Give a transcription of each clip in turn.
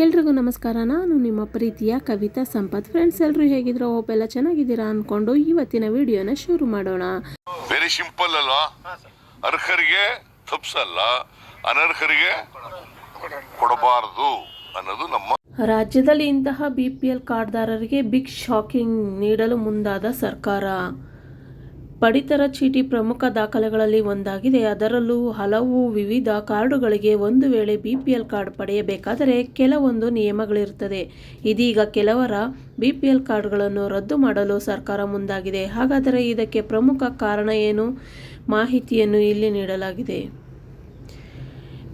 ಎಲ್ರಿಗೂ ನಮಸ್ಕಾರ. ನಾನು ನಿಮ್ಮ ಪ್ರೀತಿಯ ಕವಿತಾ ಸಂಪತ್. ಫ್ರೆಂಡ್ಸ್ ಎಲ್ಲರೂ ಹೇಗಿದ್ರು ಹೋಪ್ ಎಲ್ಲ ಚೆನ್ನಾಗಿದ್ದೀರಾ ಅನ್ಕೊಂಡು ಇವತ್ತಿನ ವಿಡಿಯೋನ ಶುರು ಮಾಡೋಣ. ವೆರಿ ಸಿಂಪಲ್ ಅಲ್ವಾ? ಅರ್ಹರಿಗೆ ತಪ್ಸಲ್ಲ ಅನರ್ಹರಿಗೆ ಕೊಡಬಾರದು ಅನ್ನೋದು ನಮ್ಮ ರಾಜ್ಯದಲ್ಲಿ ಇಂತಹ ಬಿ ಪಿ ಎಲ್ ಕಾರ್ಡ್ದಾರರಿಗೆ ಬಿಗ್ ಶಾಕಿಂಗ್ ನೀಡಲು ಮುಂದಾದ ಸರ್ಕಾರ. ಪಡಿತರ ಚೀಟಿ ಪ್ರಮುಖ ದಾಖಲೆಗಳಲ್ಲಿ ಒಂದಾಗಿದೆ. ಅದರಲ್ಲೂ ಹಲವು ವಿವಿಧ ಕಾರ್ಡುಗಳಿಗೆ ಒಂದು ವೇಳೆ ಬಿ ಪಿ ಎಲ್ ಕಾರ್ಡ್ ಪಡೆಯಬೇಕಾದರೆ ಕೆಲವೊಂದು ನಿಯಮಗಳಿರುತ್ತದೆ. ಇದೀಗ ಕೆಲವರ ಬಿ ಪಿ ಎಲ್ ಕಾರ್ಡ್ಗಳನ್ನು ರದ್ದು ಮಾಡಲು ಸರ್ಕಾರ ಮುಂದಾಗಿದೆ. ಹಾಗಾದರೆ ಇದಕ್ಕೆ ಪ್ರಮುಖ ಕಾರಣ ಏನು? ಮಾಹಿತಿಯನ್ನು ಇಲ್ಲಿ ನೀಡಲಾಗಿದೆ.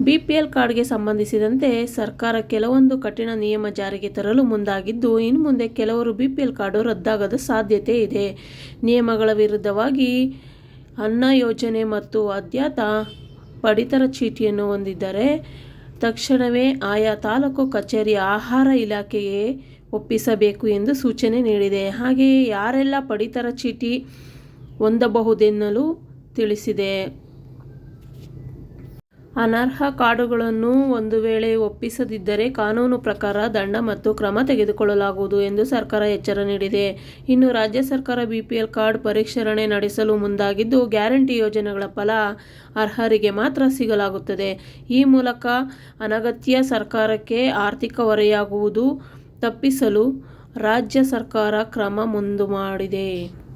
ಬಿ ಪಿ ಎಲ್ ಕಾರ್ಡ್ಗೆ ಸಂಬಂಧಿಸಿದಂತೆ ಸರ್ಕಾರ ಕೆಲವೊಂದು ಕಠಿಣ ನಿಯಮ ಜಾರಿಗೆ ತರಲು ಮುಂದಾಗಿದ್ದು, ಇನ್ನು ಮುಂದೆ ಕೆಲವರು ಬಿ ಪಿ ಎಲ್ ಕಾರ್ಡು ರದ್ದಾಗದ ಸಾಧ್ಯತೆ ಇದೆ. ನಿಯಮಗಳ ವಿರುದ್ಧವಾಗಿ ಅನ್ನ ಯೋಜನೆ ಮತ್ತು ಅದ್ಯಾತ ಪಡಿತರ ಚೀಟಿಯನ್ನು ಹೊಂದಿದ್ದರೆ ತಕ್ಷಣವೇ ಆಯಾ ತಾಲೂಕು ಕಚೇರಿ ಆಹಾರ ಇಲಾಖೆಗೆ ಒಪ್ಪಿಸಬೇಕು ಎಂದು ಸೂಚನೆ ನೀಡಿದೆ. ಹಾಗೆಯೇ ಯಾರೆಲ್ಲ ಪಡಿತರ ಚೀಟಿ ಹೊಂದಬಹುದೆನ್ನಲು ತಿಳಿಸಿದೆ. ಅನರ್ಹ ಕಾರ್ಡುಗಳನ್ನು ಒಂದು ವೇಳೆ ಒಪ್ಪಿಸದಿದ್ದರೆ ಕಾನೂನು ಪ್ರಕಾರ ದಂಡ ಮತ್ತು ಕ್ರಮ ತೆಗೆದುಕೊಳ್ಳಲಾಗುವುದು ಎಂದು ಸರ್ಕಾರ ಎಚ್ಚರ ನೀಡಿದೆ. ಇನ್ನು ರಾಜ್ಯ ಸರ್ಕಾರ ಬಿಪಿಎಲ್ ಕಾರ್ಡ್ ಪರಿಷ್ಕರಣೆ ನಡೆಸಲು ಮುಂದಾಗಿದ್ದು, ಗ್ಯಾರಂಟಿ ಯೋಜನೆಗಳ ಫಲ ಅರ್ಹರಿಗೆ ಮಾತ್ರ ಸಿಗಲಾಗುತ್ತದೆ. ಈ ಮೂಲಕ ಅನಗತ್ಯ ಸರ್ಕಾರಕ್ಕೆ ಆರ್ಥಿಕ ಹೊರೆಯಾಗುವುದು ತಪ್ಪಿಸಲು ರಾಜ್ಯ ಸರ್ಕಾರ ಕ್ರಮ ಮುಂದು ಮಾಡಿದೆ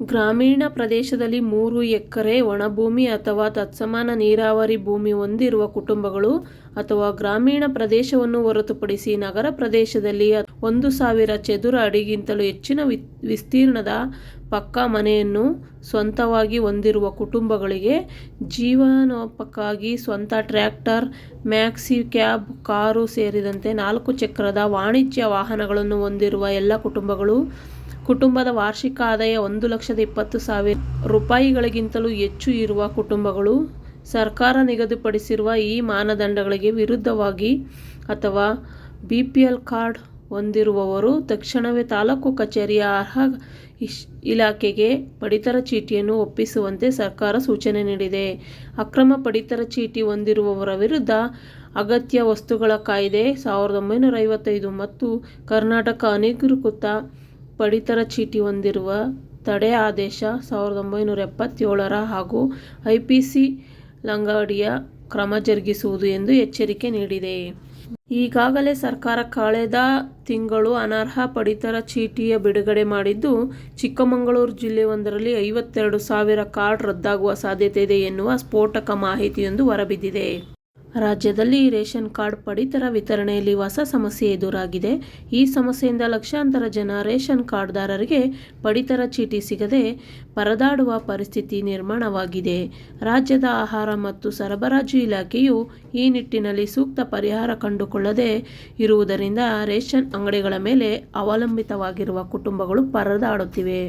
ಗ್ರಾಮೀಣ ಪ್ರದೇಶದಲ್ಲಿ ಮೂರು ಎಕರೆ ಒಣಭೂಮಿ ಅಥವಾ ತತ್ಸಮಾನ ನೀರಾವರಿ ಭೂಮಿ ಹೊಂದಿರುವ ಕುಟುಂಬಗಳು ಅಥವಾ ಗ್ರಾಮೀಣ ಪ್ರದೇಶವನ್ನು ಹೊರತುಪಡಿಸಿ ನಗರ ಪ್ರದೇಶದಲ್ಲಿ ಒಂದು ಸಾವಿರ ಚದುರ ಅಡಿಗಿಂತಲೂ ಹೆಚ್ಚಿನ ವಿಸ್ತೀರ್ಣದ ಪಕ್ಕಾ ಮನೆಯನ್ನು ಸ್ವಂತವಾಗಿ ಹೊಂದಿರುವ ಕುಟುಂಬಗಳಿಗೆ ಜೀವನೋಪಕ್ಕಾಗಿ ಸ್ವಂತ ಟ್ರ್ಯಾಕ್ಟರ್, ಮ್ಯಾಕ್ಸಿ ಕ್ಯಾಬ್, ಕಾರು ಸೇರಿದಂತೆ ನಾಲ್ಕು ಚಕ್ರದ ವಾಣಿಜ್ಯ ವಾಹನಗಳನ್ನು ಹೊಂದಿರುವ ಎಲ್ಲ ಕುಟುಂಬಗಳು ಕುಟುಂಬದ ವಾರ್ಷಿಕ ಆದಾಯ ಒಂದು ಲಕ್ಷದ ಇಪ್ಪತ್ತು ಸಾವಿರ ರೂಪಾಯಿಗಳಿಗಿಂತಲೂ ಹೆಚ್ಚು ಇರುವ ಕುಟುಂಬಗಳು ಸರ್ಕಾರ ನಿಗದಿಪಡಿಸಿರುವ ಈ ಮಾನದಂಡಗಳಿಗೆ ವಿರುದ್ಧವಾಗಿ ಅಥವಾ ಬಿ ಪಿ ಎಲ್ ಕಾರ್ಡ್ ಹೊಂದಿರುವವರು ತಕ್ಷಣವೇ ತಾಲೂಕು ಕಚೇರಿಯ ಅರ್ಹ ಇಲಾಖೆಗೆ ಪಡಿತರ ಚೀಟಿಯನ್ನು ಒಪ್ಪಿಸುವಂತೆ ಸರ್ಕಾರ ಸೂಚನೆ ನೀಡಿದೆ. ಅಕ್ರಮ ಪಡಿತರ ಚೀಟಿ ಹೊಂದಿರುವವರ ವಿರುದ್ಧ ಅಗತ್ಯ ವಸ್ತುಗಳ ಕಾಯ್ದೆ ಸಾವಿರದ ಒಂಬೈನೂರ ಐವತ್ತೈದು ಮತ್ತು ಕರ್ನಾಟಕ ಅನಧಿಕೃತ ಪಡಿತರ ಚೀಟಿ ಹೊಂದಿರುವ ತಡೆ ಆದೇಶ ಸಾವಿರದ ಒಂಬೈನೂರ ಎಪ್ಪತ್ತೇಳರ ಹಾಗೂ ಐ ಪಿ ಸಿ ಲಂಗಡಿಯ ಕ್ರಮ ಜರುಗಿಸುವುದು ಎಂದು ಎಚ್ಚರಿಕೆ ನೀಡಿದೆ. ಈಗಾಗಲೇ ಸರ್ಕಾರ ಕಳೆದ ತಿಂಗಳು ಅನರ್ಹ ಪಡಿತರ ಚೀಟಿಯ ಬಿಡುಗಡೆ ಮಾಡಿದ್ದು, ಚಿಕ್ಕಮಗಳೂರು ಜಿಲ್ಲೆಯೊಂದರಲ್ಲಿ ಐವತ್ತೆರಡು ಸಾವಿರ ಕಾರ್ಡ್ ರದ್ದಾಗುವ ಸಾಧ್ಯತೆ ಇದೆ ಎನ್ನುವ ಸ್ಫೋಟಕ ಮಾಹಿತಿಯೊಂದು ಹೊರಬಿದ್ದಿದೆ. ರಾಜ್ಯದಲ್ಲಿ ರೇಷನ್ ಕಾರ್ಡ್ ಪಡಿತರ ವಿತರಣೆಯಲ್ಲಿ ಹೊಸ ಸಮಸ್ಯೆ ಎದುರಾಗಿದೆ. ಈ ಸಮಸ್ಯೆಯಿಂದ ಲಕ್ಷಾಂತರ ಜನ ರೇಷನ್ ಕಾರ್ಡ್ದಾರರಿಗೆ ಪಡಿತರ ಚೀಟಿ ಸಿಗದೆ ಪರದಾಡುವ ಪರಿಸ್ಥಿತಿ ನಿರ್ಮಾಣವಾಗಿದೆ. ರಾಜ್ಯದ ಆಹಾರ ಮತ್ತು ಸರಬರಾಜು ಇಲಾಖೆಯು ಈ ನಿಟ್ಟಿನಲ್ಲಿ ಸೂಕ್ತ ಪರಿಹಾರ ಕಂಡುಕೊಳ್ಳದೆ ಇರುವುದರಿಂದ ರೇಷನ್ ಅಂಗಡಿಗಳ ಮೇಲೆ ಅವಲಂಬಿತವಾಗಿರುವ ಕುಟುಂಬಗಳು ಪರದಾಡುತ್ತಿವೆ.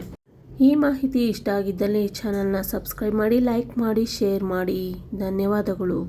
ಈ ಮಾಹಿತಿ ಇಷ್ಟ ಆಗಿದ್ದಲ್ಲಿ ಚಾನಲ್ನ ಸಬ್ಸ್ಕ್ರೈಬ್ ಮಾಡಿ, ಲೈಕ್ ಮಾಡಿ, ಶೇರ್ ಮಾಡಿ. ಧನ್ಯವಾದಗಳು.